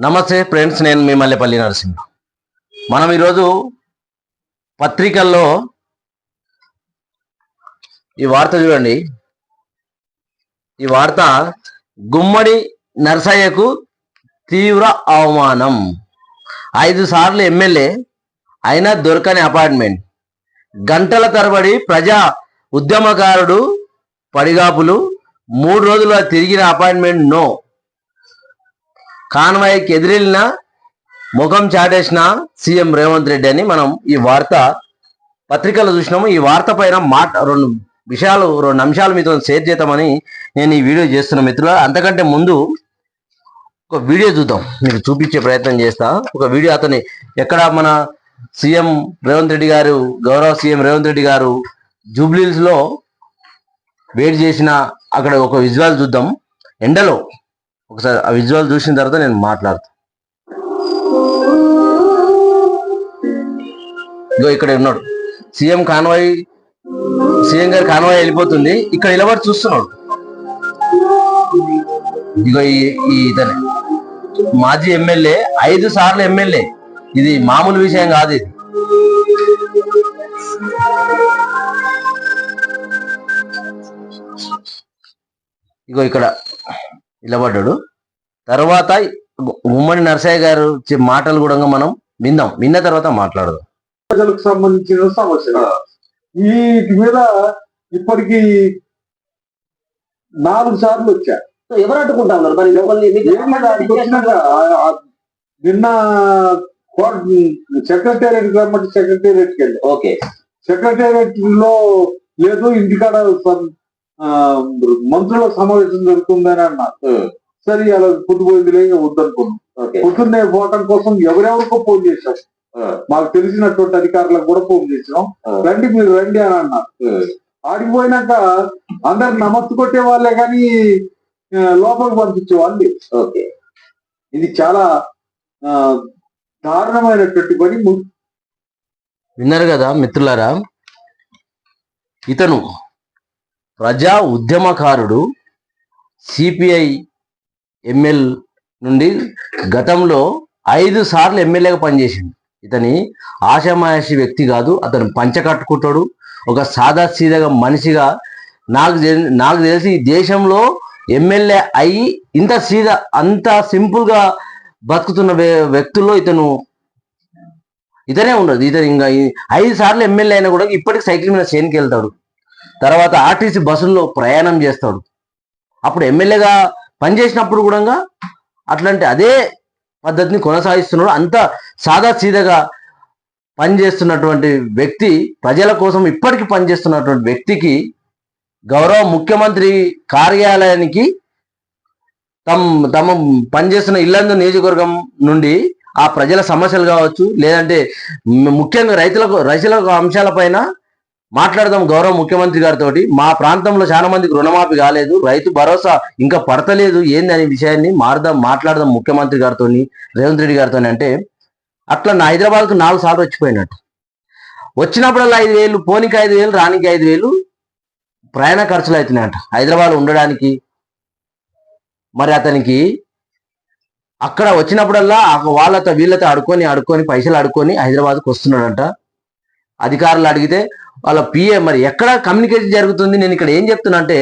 నమస్తే ఫ్రెండ్స్ నేను మీ మల్లెపల్లి నరసింహ. మనం ఈరోజు పత్రికల్లో ఈ వార్త చూడండి. ఈ వార్త గుమ్మడి నర్సయ్యకు తీవ్ర అవమానం. ఐదు సార్లు ఎమ్మెల్యే అయినా దొరకని అపార్ట్మెంట్ గంటల తరబడి ప్రజా ఉద్యమకారుడు పడిగాపులు మూడు రోజుల తిరిగిన అపాయింట్మెంట్ నో. కాన్వాయ్కి ఎదిరెళ్ళిన ముఖం చాటేసిన సీఎం రేవంత్ రెడ్డి అని మనం ఈ వార్త పత్రికలో చూసినాము. ఈ వార్త పైన మాట రెండు విషయాలు రెండు అంశాలు మీతో షేర్ చేద్దామని నేను ఈ వీడియో చేస్తున్న మిత్రుల అంతకంటే ముందు ఒక వీడియో చూద్దాం. మీకు చూపించే ప్రయత్నం చేస్తా. ఒక వీడియో అతని ఎక్కడ మన సీఎం రేవంత్ రెడ్డి గారు గౌరవ సీఎం రేవంత్ రెడ్డి గారు జూబ్లీల్స్లో వేడి చేసిన అక్కడ ఒక విజువల్ చూద్దాం. ఎండలో ఒకసారి ఆ విజువల్ చూసిన తర్వాత నేను మాట్లాడతాను ఇగో ఇక్కడ ఉన్నాడు. సీఎం కాన్వాయ్ సీఎం గారి కాన్వాయ్ వెళ్ళిపోతుంది. ఇక్కడ నిలబడి చూస్తున్నాడు. ఇగో ఈ ఈ ఇతనే. మాజీ ఎమ్మెల్యే ఐదు సార్లు ఎమ్మెల్యే. ఇది మామూలు విషయం కాదు ఇది. ఇగో ఇక్కడ. నిలబడ్డాడు. తర్వాత ఉమ్మడి నరసయ్య గారు మాటలు కూడా మనం విందాం విన్న తర్వాత మాట్లాడదాం. ప్రజలకు సంబంధించిన సమస్య వీటి మీద ఇప్పటికి నాలుగు సార్లు వచ్చా. ఎవరు అడ్డుకుంటా ఉన్నారు? మరి నిన్న సెక్రటేరియట్ రమ్మంటే సెక్రటేరియట్కి వెళ్ళి. ఓకే. సెక్రటేరియట్లో లేదు ఇంటికాడ మంత్రుల సమావేశం జరుగుతుందని అన్నారు సరే అలా పుట్టుపోయింది లేక వద్దనుకున్నాం. పొద్దున్నే పోవటం కోసం ఎవరెవరికో ఫోన్ చేశాం. మాకు తెలిసినటువంటి అధికారులకు కూడా ఫోన్ చేసినాం రండి మీరు రండి అని అన్నారు ఆడికి పోయినాక అందరు నమస్తు కొట్టే వాళ్ళే కానీ లోపలికి పంపించే వాళ్ళు ఓకే. ఇది చాలా ఆ, దారుణమైనటువంటి పని. విన్నారు కదా మిత్రులారా? ఇతను ప్రజా ఉద్యమకారుడు సిపిఐ ఎంఎల్ నుండి గతంలో ఐదు సార్లు ఎమ్మెల్యేగా పనిచేసిండు. ఇతని ఆశామాయాసి వ్యక్తి కాదు అతను పంచ కట్టుకుంటాడు. ఒక సాదా సీదాగా మనిషిగా నాకు తెలి- నాకు తెలిసి ఈ దేశంలో ఎమ్మెల్యే అయ్యి ఇంత సీదా అంత సింపుల్గా బతుకుతున్న వ్య- వ్యక్తుల్లో ఇతను ఇతనే ఉండదు ఇతను ఇంకా ఐదు సార్లు ఎమ్మెల్యే అయినా కూడా ఇప్పటికి సైకిల్ మీద చేనికి వెళ్తాడు తర్వాత ఆర్టీసీ బస్సుల్లో ప్రయాణం చేస్తాడు. అప్పుడు ఎమ్మెల్యేగా పనిచేసినప్పుడు కూడా అట్లాంటి అదే పద్ధతిని కొనసాగిస్తున్నాడు. అంత సాదా సీదాగా పనిచేస్తున్నటువంటి వ్యక్తి ప్రజల కోసం ఇప్పటికీ పనిచేస్తున్నటువంటి వ్యక్తికి గౌరవ ముఖ్యమంత్రి కార్యాలయానికి తమ తమ పనిచేస్తున్న ఇల్లందు నియోజకవర్గం నుండి ఆ ప్రజల సమస్యలు కావచ్చు లేదంటే ముఖ్యంగా రైతులకు రైతులకు అంశాలపైన మాట్లాడదాం గౌరవ ముఖ్యమంత్రి గారితో మా ప్రాంతంలో చాలా మందికి రుణమాఫీ కాలేదు. రైతు భరోసా ఇంకా పడతలేదు. ఏంది అనే విషయాన్ని మారదాం మాట్లాడదాం ముఖ్యమంత్రి గారితో రేవంత్ రెడ్డి గారితో అంటే అట్లా నా హైదరాబాద్కు నాలుగు సార్లు వచ్చిపోయినట్టు. వచ్చినప్పుడల్లా ఐదు వేలు పోనీకి ఐదు వేలు రానికి ఐదు వేలు ప్రయాణ ఖర్చులు అవుతున్నాయంట హైదరాబాద్ ఉండడానికి మరి అతనికి అక్కడ వచ్చినప్పుడల్లా ఆ వాళ్ళతో వీళ్ళతో అడుకొని అడుకొని పైసలు అడుకొని హైదరాబాద్కు వస్తున్నాడంట. అధికారులు అడిగితే వాళ్ళ పిఏ మరి ఎక్కడ కమ్యూనికేషన్ జరుగుతుంది? నేను ఇక్కడ ఏం చెప్తున్నా అంటే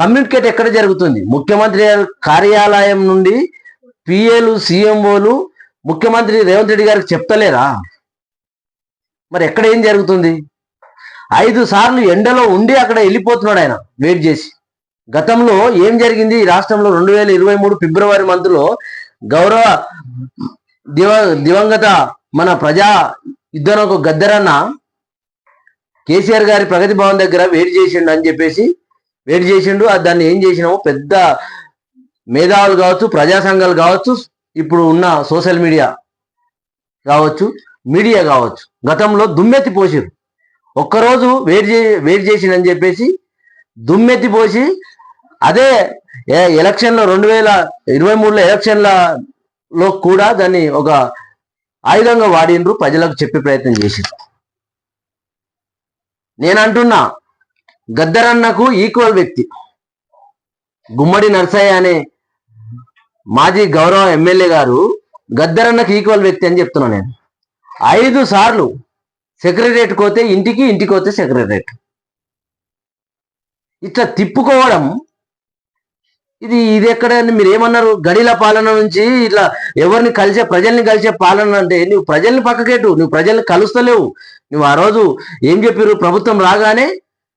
కమ్యూనికేట్ ఎక్కడ జరుగుతుంది? ముఖ్యమంత్రి కార్యాలయం నుండి పిఏలు సీఎంఓలు ముఖ్యమంత్రి రేవంత్ రెడ్డి గారికి చెప్తలేరా? మరి ఎక్కడ ఏం జరుగుతుంది? ఐదు సార్లు ఎండలో ఉండి అక్కడ వెళ్ళిపోతున్నాడు ఆయన వెయిట్ చేసి. గతంలో ఏం జరిగింది? ఈ రాష్ట్రంలో రెండు వేల ఇరవై మూడు ఫిబ్రవరి మంత్లో గౌరవ దివ దివంగత మన ప్రజా యుద్ధనకు గద్దరన్న కేసీఆర్ గారి ప్రగతి భవన్ దగ్గర వేడి చేసిండు అని చెప్పేసి వేడి చేసిండు అది దాన్ని ఏం చేసినాము? పెద్ద మేధావులు కావచ్చు ప్రజా సంఘాలు కావచ్చు ఇప్పుడు ఉన్న సోషల్ మీడియా కావచ్చు మీడియా కావచ్చు గతంలో దుమ్మెత్తి పోసిరు ఒక్కరోజు వేడి చే చేసిండు అని చెప్పేసి దుమ్మెత్తి పోసి అదే ఏ- ఎలక్షన్లో రెండు వేల ఇరవై మూడులో ఎలక్షన్లలో కూడా దాన్ని ఒక ఆయుధంగా వాడిండ్రు ప్రజలకు చెప్పే ప్రయత్నం చేసిండ్రు నేనంటున్నా గద్దరన్నకు ఈక్వల్ వ్యక్తి. గుమ్మడి నర్సయ్య అనే మాజీ గౌరవ ఎమ్మెల్యే గారు గద్దరన్నకు ఈక్వల్ వ్యక్తి అని చెప్తున్నా నేను. ఐదు సార్లు సెక్రటరేట్ పోతే ఇంటికి ఇంటికి పోతే సెక్రటరేట్ ఇట్లా తిప్పుకోవడం ఇది ఇది ఎక్కడ మీరు ఏమన్నారు? గడిల పాలన నుంచి ఇట్లా ఎవరిని కలిసే ప్రజల్ని కలిసే పాలన అంటే నువ్వు ప్రజల్ని పక్కకేటు నువ్వు ప్రజల్ని కలుస్తలేవు నువ్వు ఆ రోజు ఏం చెప్పారు ప్రభుత్వం రాగానే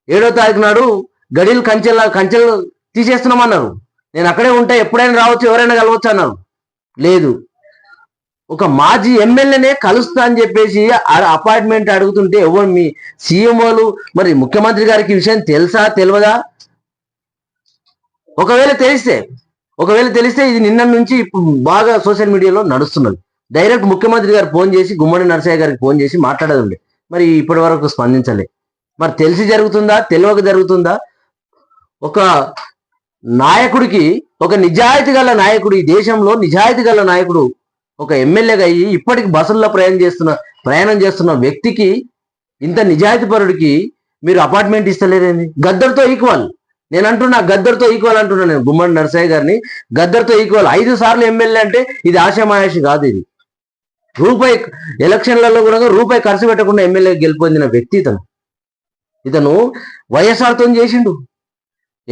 ఏడో తారీఖు నాడు గడిలు కంచెల కంచెలు తీసేస్తున్నామన్నారు. నేను అక్కడే ఉంటా ఎప్పుడైనా రావచ్చు ఎవరైనా కలవచ్చు అన్నారు. లేదు. ఒక మాజీ ఎమ్మెల్యేనే కలుస్తా అని చెప్పేసి అపాయింట్మెంట్ అడుగుతుంటే ఎవరు మీ సీఎంఓలు మరి ముఖ్యమంత్రి గారికి విషయం తెలుసా తెలియదా? ఒకవేళ తెలిస్తే ఒకవేళ తెలిస్తే ఇది నిన్న నుంచి బాగా సోషల్ మీడియాలో నడుస్తున్నది. డైరెక్ట్ ముఖ్యమంత్రి గారు ఫోన్ చేసి గుమ్మడి నరసయ్య గారికి ఫోన్ చేసి మాట్లాడేది ఉండే మరి ఇప్పటి వరకు స్పందించలే. మరి తెలిసి జరుగుతుందా? తెలియక జరుగుతుందా? ఒక నాయకుడికి ఒక నిజాయితీ గల నాయకుడు ఈ దేశంలో నిజాయితీ గల నాయకుడు ఒక ఎమ్మెల్యేగా అయ్యి ఇప్పటికి బస్సుల్లో ప్రయాణం చేస్తున్న ప్రయాణం చేస్తున్న వ్యక్తికి ఇంత నిజాయితీ పరుడికి మీరు అపార్ట్మెంట్ ఇస్తలేరేంది? గద్దర్తో ఈక్వల్. నేను అంటున్నా గద్దర్తో ఈక్వల్ అంటున్నా నేను గుమ్మడి నరసయ్య గారిని. గద్దర్తో ఈక్వల్. ఐదు సార్లు ఎమ్మెల్యే అంటే ఇది ఆశామాయాషి కాదు ఇది. రూపాయి ఎలక్షన్లలో కూడా రూపాయి ఖర్చు పెట్టకుండా ఎమ్మెల్యే గెలుపొందిన వ్యక్తి ఇతను. ఇతను వైఎస్ఆర్తో చేసిండు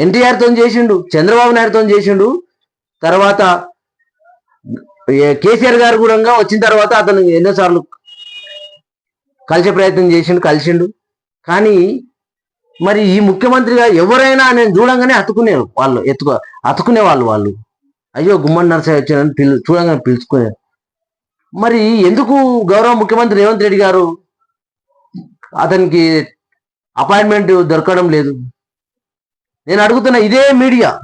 ఎన్టీఆర్తో చేసిండు చంద్రబాబు నాయుడుతో చేసిండు. తర్వాత కేసీఆర్ గారు కూడా వచ్చిన తర్వాత అతను ఎన్నోసార్లు కలిసే ప్రయత్నం చేసిండు కలిసిండు. కానీ మరి ఈ ముఖ్యమంత్రిగా ఎవరైనా నేను చూడంగానే అతుకునేరు వాళ్ళు ఎత్తుకో అతుకునే వాళ్ళు వాళ్ళు. అయ్యో గుమ్మడి నరసయ్య వచ్చానని పిలు చూడంగానే పిలుచుకునేరు మరి ఎందుకు గౌరవ ముఖ్యమంత్రి రేవంత్ రెడ్డి గారు అతనికి అపాయింట్మెంట్ దొరకడం లేదు? నేను అడుగుతున్న ఇదే మీడియా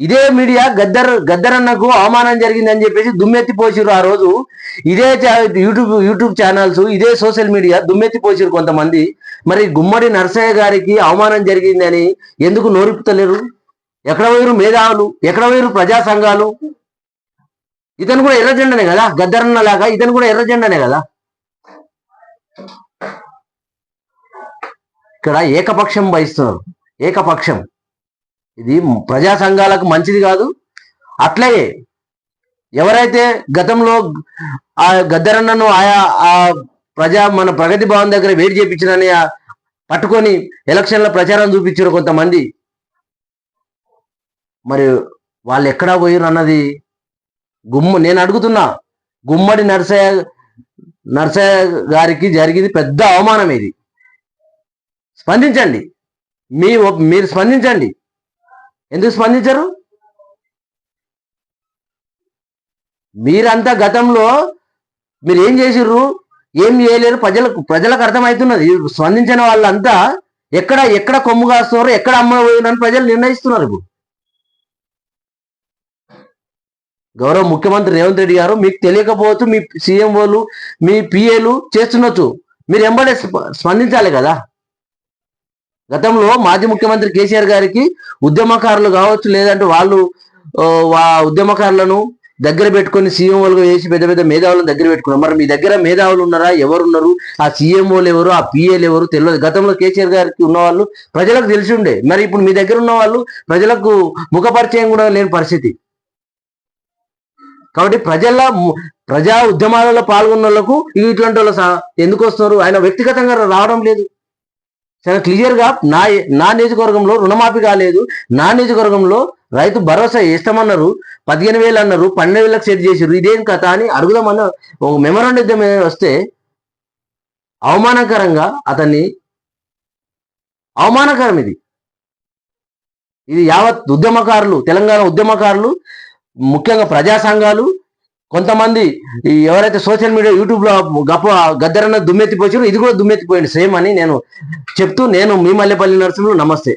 ఇదే మీడియా గద్దర్ గద్దర్ అన్నకు అవమానం జరిగిందని చెప్పేసి దుమ్మెత్తి పోసిరు ఆ రోజు. ఇదే చా- యూట్యూబ్ యూట్యూబ్ ఛానల్స్ ఇదే సోషల్ మీడియా దుమ్మెత్తి పోసిరు కొంతమంది. మరి గుమ్మడి నరసయ్య గారికి అవమానం జరిగిందని ఎందుకు నోరిపుతలేరు ఎక్కడ పోయిరు మేధావులు? ఎక్కడ పోయిరు ప్రజా సంఘాలు? ఇతను కూడా ఎర్ర జెండనే కదా? గద్దరన్న లాగా ఇతను కూడా ఎర్ర జెండనే కదా? ఇక్కడ ఏకపక్షం వహిస్తున్నారు. ఏకపక్షం. ఇది ప్రజా సంఘాలకు మంచిది కాదు. అట్లాగే ఎవరైతే గతంలో ఆ గద్దరన్నను ఆయా ఆ ప్రజా మన ప్రగతి భవన్ దగ్గర వేడి చేపించడని పట్టుకొని ఎలక్షన్ల ప్రచారం చూపించారు కొంతమంది. మరి వాళ్ళు ఎక్కడా పోయారు అన్నది గుమ్మ నేను అడుగుతున్నా. గుమ్మడి నరసయ్య నరసయ్య గారికి జరిగింది పెద్ద అవమానం ఇది. స్పందించండి. మీ మీరు స్పందించండి. ఎందుకు స్పందించరు? మీరంతా గతంలో మీరు ఏం చేసిర్రు? ఏం చేయలేరు? ప్రజలకు ప్రజలకు అర్థమవుతున్నది. స్పందించిన వాళ్ళంతా ఎక్కడ ఎక్కడ కొమ్ము కాస్తున్నారు ఎక్కడ అమ్మ పోయినని ప్రజలు నిర్ణయిస్తున్నారు ఇప్పుడు. గౌరవ ముఖ్యమంత్రి రేవంత్ రెడ్డి గారు మీకు తెలియకపోవచ్చు మీ సీఎంఓలు మీ పిఏలు చేస్తుండొచ్చు మీరు ఎంబడే స్ప- స్పందించాలి కదా. గతంలో మాజీ ముఖ్యమంత్రి కేసీఆర్ గారికి ఉద్యమకారులు కావచ్చు లేదంటే వాళ్ళు వా ఉద్యమకారులను దగ్గర పెట్టుకొని సీఎంఓలు వేసి పెద్ద పెద్ద మేధావులను దగ్గర పెట్టుకున్నారు. మరి మీ దగ్గర మేధావులు ఉన్నారా? ఎవరున్నారు? ఆ సీఎంఓలు ఎవరు? ఆ పిఏలు ఎవరు? తెలియదు. గతంలో కేసీఆర్ గారికి ఉన్నవాళ్ళు ప్రజలకు తెలిసి ఉండే. మరి ఇప్పుడు మీ దగ్గర ఉన్న వాళ్ళు ప్రజలకు ముఖపరిచయం కూడా లేని పరిస్థితి. కాబట్టి ప్రజల ప్రజా ఉద్యమాలలో పాల్గొన్న వాళ్ళకు ఇట్లాంటి వాళ్ళు ఎందుకు వస్తున్నారు? ఆయన వ్యక్తిగతంగా రావడం లేదు. చాలా క్లియర్గా నా నా నియోజకవర్గంలో రుణమాఫీ కాలేదు. నా నియోజకవర్గంలో రైతు భరోసా ఇస్తామన్నారు పదిహేను వేలు అన్నారు. పన్నెండు వేలకు సెట్ చేసారు ఇదేం కథ అని అడుగుదామన్న ఒక మెమరాండం వస్తే అవమానకరంగా అతన్ని అవమానకరం ఇది. ఇది యావత్ ఉద్యమకారులు తెలంగాణ ఉద్యమకారులు ముఖ్యంగా ప్రజా సంఘాలు కొంతమంది ఎవరైతే సోషల్ మీడియా యూట్యూబ్లో గప్ప గద్దరన్న దుమ్మెత్తిపోయారో ఇది కూడా దుమ్మెత్తిపోయింది. సేమ్ అని నేను చెప్తూ నేను మీ మల్లెపల్లి నరసింహులు నమస్తే.